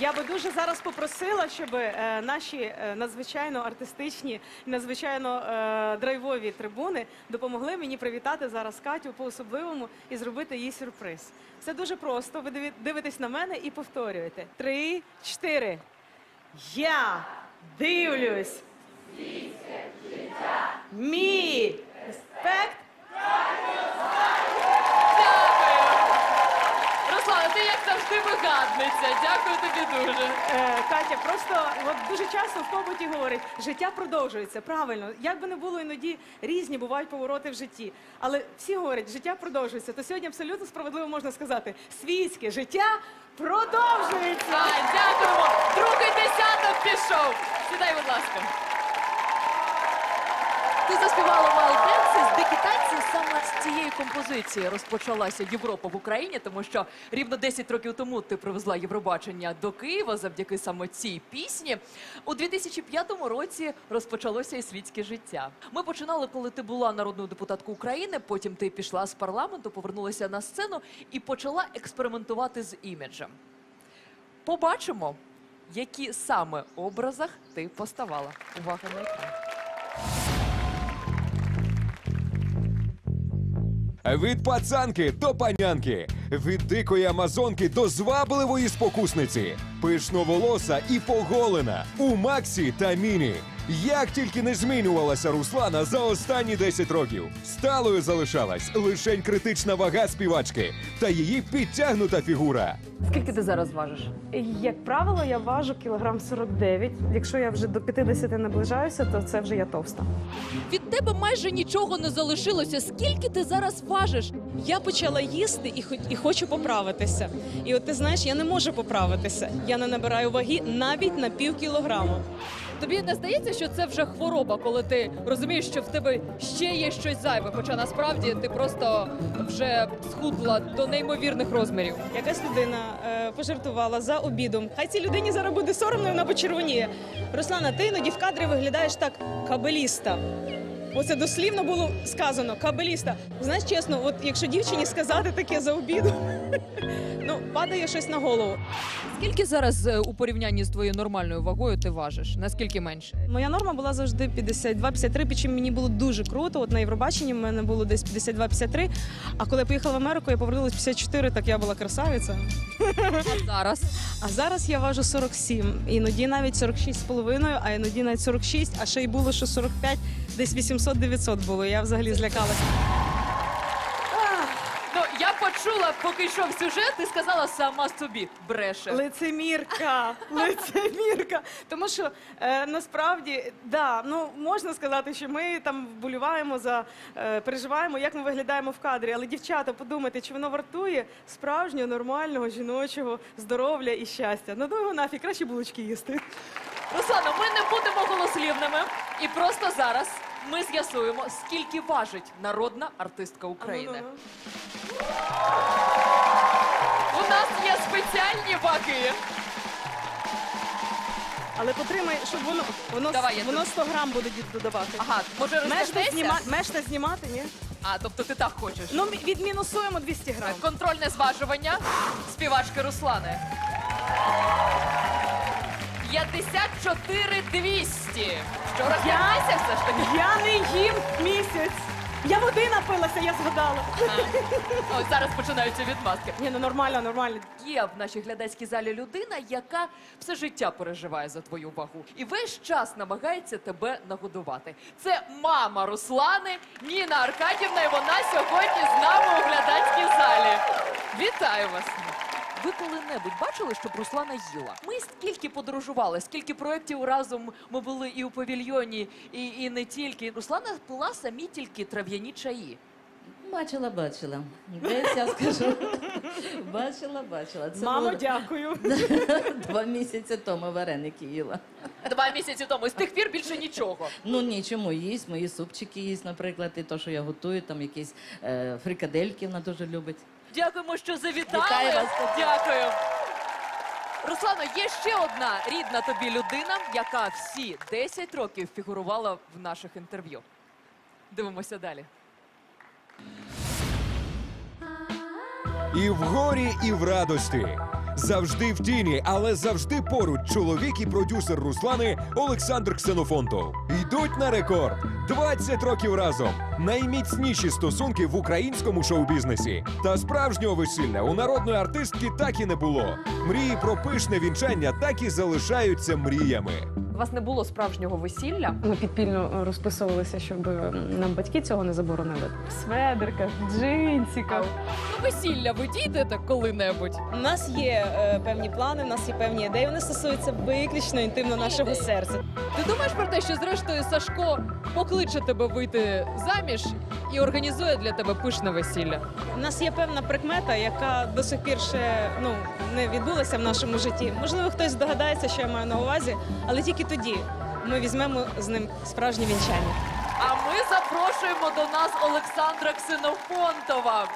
Я би дуже зараз попросила, щоб е, наші е, надзвичайно артистичні, надзвичайно е, драйвові трибуни допомогли мені привітати зараз Катю по-особливому і зробити їй сюрприз. Це дуже просто. Ви дивитесь на мене і повторюєте. Три, чотири. Я дивлюсь. Мій респект Руслана, ти як завжди вигадниця. Дякую тобі дуже. Е, Катя, просто от дуже часто в побуті говорить, життя продовжується. Правильно, як би не було іноді різні бувають повороти в житті. Але всі говорять, життя продовжується. То сьогодні абсолютно справедливо можна сказати, світське життя продовжується. Дякуємо. Другий десяток пішов. Сідай, будь ласка. Ти заспівала Wild Dance з дикі. Саме з цієї композиції розпочалася Європа в Україні, тому що рівно 10 років тому ти привезла Євробачення до Києва завдяки саме цій пісні. У 2005 році розпочалося і світське життя. Ми починали, коли ти була народною депутаткою України. Потім ти пішла з парламенту, повернулася на сцену і почала експериментувати з іміджем. Побачимо, які саме образах ти поставала. Увага на екран. Від пацанки до панянки, від дикої амазонки до звабливої спокусниці, пишноволоса і поголена у Максі та Міні. Як тільки не змінювалася Руслана за останні 10 років, сталою залишалась лишень критична вага співачки та її підтягнута фігура. Скільки ти зараз важиш? Як правило, я важу кілограм 49. Якщо я вже до 50 наближаюся, то це вже я товста. Від тебе майже нічого не залишилося. Скільки ти зараз важиш? Я почала їсти і, хо- і хочу поправитися. І от ти знаєш, я не можу поправитися. Я не набираю ваги навіть на пів кілограму. Тобі не здається, що це вже хвороба, коли ти розумієш, що в тебе ще є щось зайве, хоча насправді ти просто вже схудла до неймовірних розмірів. Якась людина е, пожартувала за обідом. Хай цій людині зараз буде соромно, і вона почервоніє. Руслана, ти іноді в кадрі виглядаєш так кабеліста. Оце дослівно було сказано кабеліста. Знаєш, чесно, от якщо дівчині сказати таке за обідом, ну падає щось на голову. Скільки зараз е, у порівнянні з твоєю нормальною вагою ти важиш? Наскільки менше? Моя норма була завжди 52-53, причому мені було дуже круто. От на Євробаченні в мене було десь 52-53, А коли я поїхала в Америку, я повернулась 54, так я була красавиця. А зараз А зараз я важу 47, іноді навіть 46,5, а іноді навіть 46, а ще й було, що 45, десь 800-900 було. Я взагалі злякалася. Ну почула, поки йшов сюжет, ти сказала сама собі бреше. Лицемірка, лицемірка. Тому що е, насправді, да, ну можна сказати, що ми там вболіваємо за е, переживаємо, як ми виглядаємо в кадрі. Але дівчата, подумайте, чи воно вартує справжнього, нормального, жіночого здоров'я і щастя. Ну ну його нафіг, краще булочки їсти. Руслано, ми не будемо голослівними. І просто зараз ми з'ясуємо, скільки важить народна артистка України. Ну-ну-ну. У нас є спеціальні ваги. Але потримай, щоб воно воно, Давай, я воно 100 грам буде дід- додавати. Ага, може розташнешся? зніма, мешта знімати, ні? А, тобто ти так хочеш. Ну, мі- відмінусуємо 200 грам. Контрольне зважування співачки Руслани. 54 200. Що розтягнися все ж таки? Я не їм місяць. Я води напилася, я згадала. Ось зараз починаються відмазки. Ні, ну нормально, нормально. Є в нашій глядацькій залі людина, яка все життя переживає за твою вагу і весь час намагається тебе нагодувати. Це мама Руслани Ніна Аркадівна, і вона сьогодні з нами у глядацькій залі. Вітаю вас! Ви коли-небудь бачили, щоб Руслана їла? Ми скільки подорожували, скільки проєктів разом ми були і у павільйоні, і, і не тільки. Руслана пила самі тільки трав'яні чаї. Бачила, бачила. Десь я скажу. Бачила, бачила. Це Мамо, було дякую. два місяці тому вареники їла. Два місяці тому. І з тих пір більше нічого. Ну ні, чому їсть, мої супчики їсть, наприклад, і то, що я готую, там якісь е, фрикадельки вона дуже любить. Дякуємо, що завітали. Вітаю вас. Дякую. Руслано, є ще одна рідна тобі людина, яка всі 10 років фігурувала в наших інтерв'ю. Дивимося далі. І в горі, і в радості. Завжди в тіні, але завжди поруч чоловік і продюсер Руслани Олександр Ксенофонтов. Йдуть на рекорд 20 років разом. Найміцніші стосунки в українському шоу-бізнесі. Та справжнього весілля у народної артистки так і не було. Мрії про пишне вінчання так і залишаються мріями. У вас не було справжнього весілля. Ми підпільно розписувалися, щоб нам батьки цього не заборонили. В сведерках, джинсиках. Ну, весілля ви дійдете коли-небудь. У нас є е, певні плани, у нас є певні ідеї. Вони стосуються виключно інтимно нашого серця. Ти думаєш про те, що зрештою Сашко покличе тебе вийти заміж і організує для тебе пишне весілля? У нас є певна прикмета, яка до сих пір ще ну не відбулася в нашому житті. Можливо, хтось здогадається, що я маю на увазі, але тільки тоді ми візьмемо з ним справжнє вінчання. А ми запрошуємо до нас Олександра Ксенофонтова,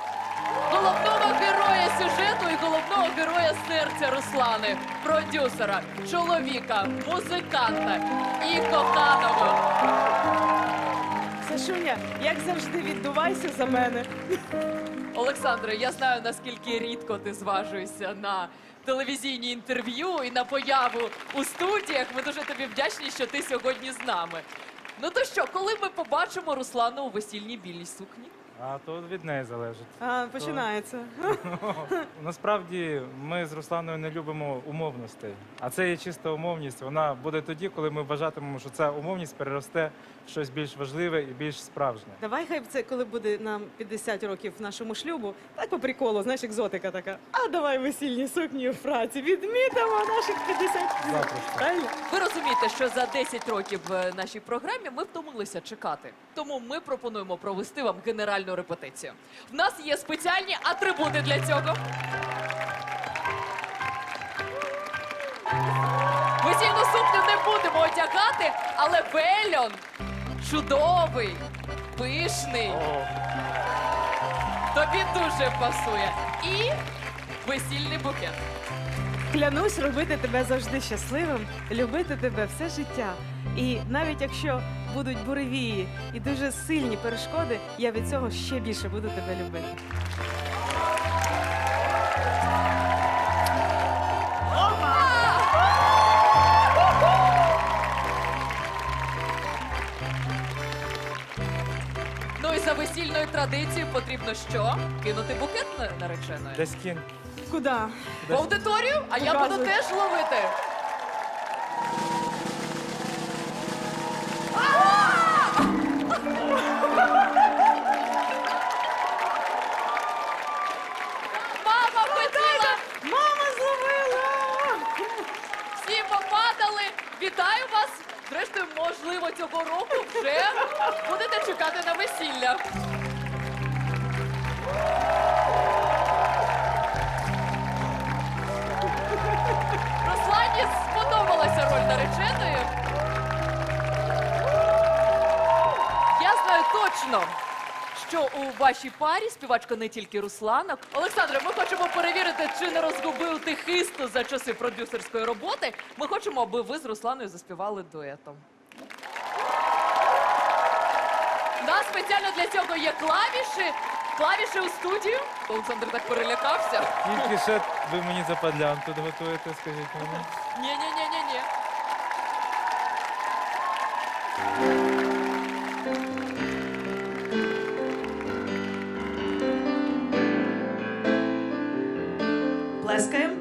головного героя сюжету і головного героя серця Руслани, продюсера, чоловіка, музиканта і коханого. Сашуня, як завжди, віддувайся за мене. Олександре, я знаю наскільки рідко ти зважуєшся на телевізійні інтерв'ю і на появу у студіях. Ми дуже тобі вдячні, що ти сьогодні з нами. Ну то що, коли ми побачимо Руслану у весільній білій сукні? А то від неї залежить. А, починається. Насправді ми з Русланою не любимо умовностей. А це є чиста умовність. Вона буде тоді, коли ми вважатимемо, що ця умовність переросте щось більш важливе і більш справжнє. Давай хай це, коли буде нам 50 років нашому шлюбу, так по приколу, знаєш, екзотика така. А давай весільні сукні в праці. Відмітимо наших 50 Завтра. Правильно? Ви розумієте, що за 10 років в нашій програмі ми втомилися чекати. Тому ми пропонуємо провести вам генеральну репетицію. В нас є спеціальні атрибути для цього. Весільну сукню не будемо одягати, але вельон чудовий, пишний. Тобі дуже пасує. І весільний букет. Клянусь робити тебе завжди щасливим, любити тебе все життя. І навіть якщо будуть буревії і дуже сильні перешкоди, я від цього ще більше буду тебе любити. Традицією потрібно що? Кинути букет на- нареченої. десь кінь. Куди? В аудиторію, а я буду Показуй. теж ловити. Точно, що у вашій парі співачка не тільки Руслана. Олександре, ми хочемо перевірити, чи не розгубив ти хисту за часи продюсерської роботи. Ми хочемо, аби ви з Русланою заспівали дуетом. У нас спеціально для цього є клавіші. Клавіші у студію. Олександр так перелякався. Тільки ще ви мені западлян тут готуєте, скажіть мені. Ні-ні-ні-ні-ні. Poleskajem.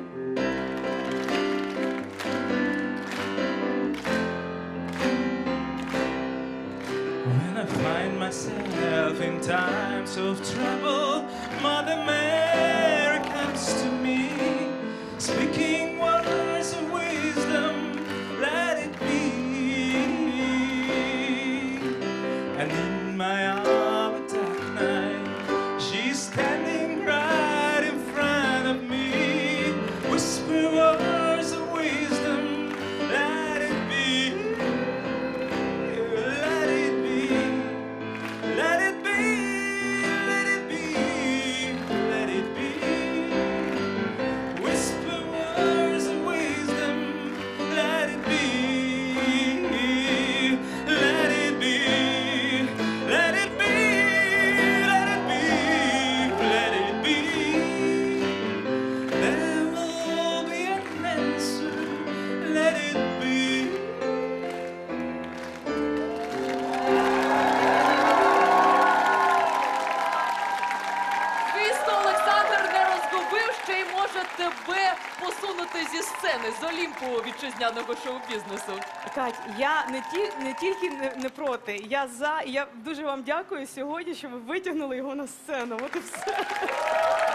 When I find myself in times of trouble вітчизняного шоу-бізнесу. Кать, я не ті не тільки не, не проти, я за. І я дуже вам дякую сьогодні, що ви витягнули його на сцену. От і все.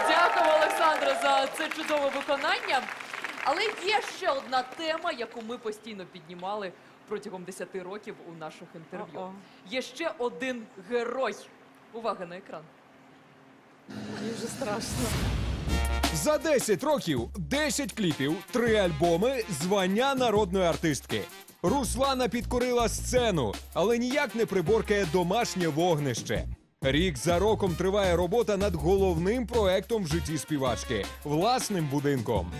Дякую, Олександре, за це чудове виконання. Але є ще одна тема, яку ми постійно піднімали протягом 10 років у наших інтерв'ю. О-о. Є ще один герой. Увага на екран. Мені вже страшно. За 10 років 10 кліпів, 3 альбоми, звання народної артистки. Руслана підкорила сцену, але ніяк не приборкає домашнє вогнище. Рік за роком триває робота над головним проектом в житті співачки власним будинком.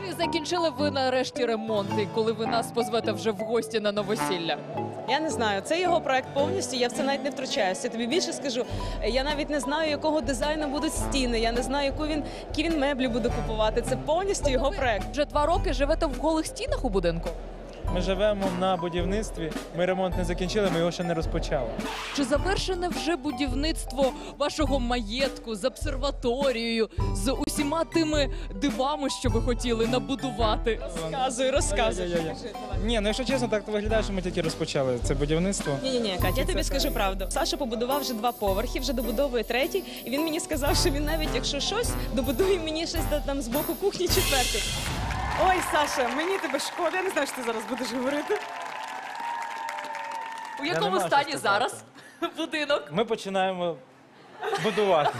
Чи закінчили ви нарешті ремонти, коли ви нас позвете вже в гості на новосілля? Я не знаю, це його проект повністю. Я в це навіть не втручаюся. Я тобі більше скажу. Я навіть не знаю, якого дизайну будуть стіни. Я не знаю, яку він які він меблі буде купувати. Це повністю його проект. Вже два роки живете в голих стінах у будинку. Ми живемо на будівництві. Ми ремонт не закінчили, ми його ще не розпочали. Чи завершене вже будівництво вашого маєтку з обсерваторією, з усіма тими дивами, що ви хотіли набудувати? Розказуй, розказуй. Я-я-я. Ні, ну якщо чесно, так то виглядає, що ми тільки розпочали це будівництво. Ні, ні, ні, Катя, я тобі скажу правду. Саша побудував вже два поверхи, вже добудовує третій, і він мені сказав, що він навіть якщо щось, добудує мені щось там з боку кухні четвертий. Ой, Саша, мені тебе шкода. Я не знаю, що ти зараз будеш говорити. У Я якому стані зараз будинок? Ми починаємо будувати.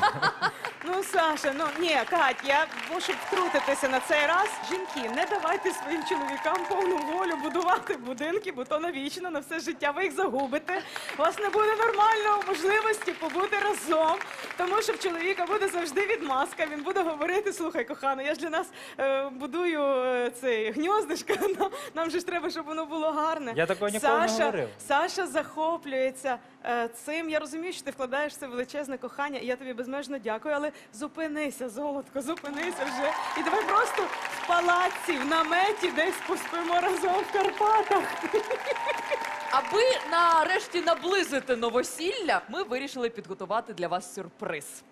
Ну, Саша, ну ні, Кать, я мушу втрутитися на цей раз. Жінки, не давайте своїм чоловікам повну волю будувати будинки, бо то навічно на все життя ви їх загубите. У вас не буде нормальної можливості побути разом, тому що в чоловіка буде завжди відмазка. Він буде говорити: слухай, кохана, я ж для нас е, будую е, цей гньоздишко. Нам, нам же ж треба, щоб воно було гарне. Я такого ніколи не Саша, говорив. Саша захоплюється е, цим. Я розумію, що ти вкладаєш в це величезне кохання, і я тобі безмежно дякую. Але зупинися, золотко, зупинися вже. І давай просто в палаці, в наметі, десь поспимо разом в Карпатах. Аби нарешті наблизити новосілля, ми вирішили підготувати для вас сюрприз.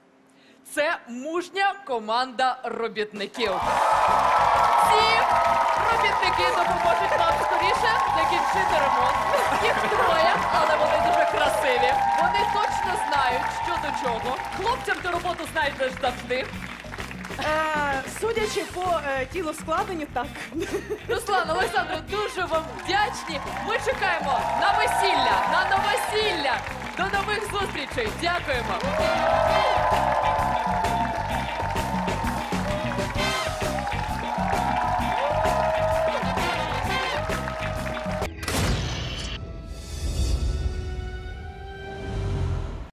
Це мужня команда робітників. Ці робітники допоможуть нам скоріше закінчити ремонт. Їх троє, але вони дуже красиві. Вони точно знають, що до чого. Хлопцям ту роботу знайдеш завжди. Е, судячи по е, тілу складенню, так. Руслан, Олександр, дуже вам вдячні. Ми чекаємо на весілля, на новосілля. До нових зустрічей. Дякуємо.